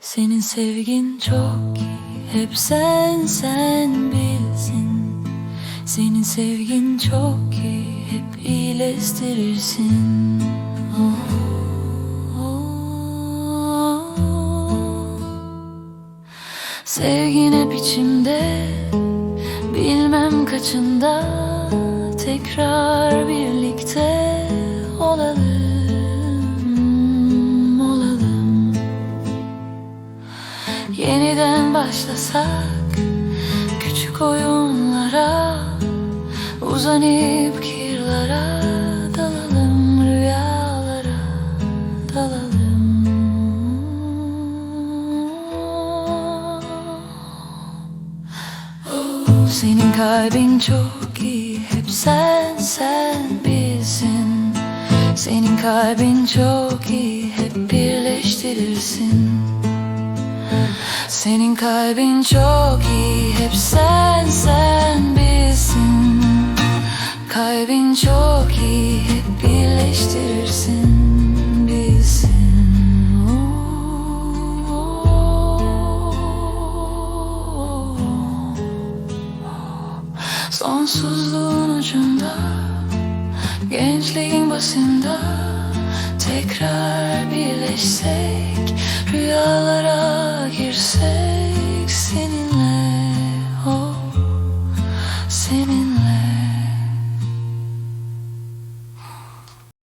Senin sevgin çok iyi. Hep sen sen bilsin Senin sevgin çok iyi. Hep iyileştirirsin. Oh, oh, oh. Sevgin hep içimde. Bilmem kaçında Tekrar birlikte Yeniden başlasak Küçük oyunlara Uzanıp kirlara Dalalım rüyalara Dalalım. Senin kalbin çok iyi Hep sen sen bilsin Senin kalbin çok iyi Hep birleştirirsin senin kalbin çok iyi Hep sen sen bilsin Kalbin çok iyi Hep birleştirirsin Sonsuzluğun ucunda Gençliğin basında Tekrar birleşsek Rüyalara Sitting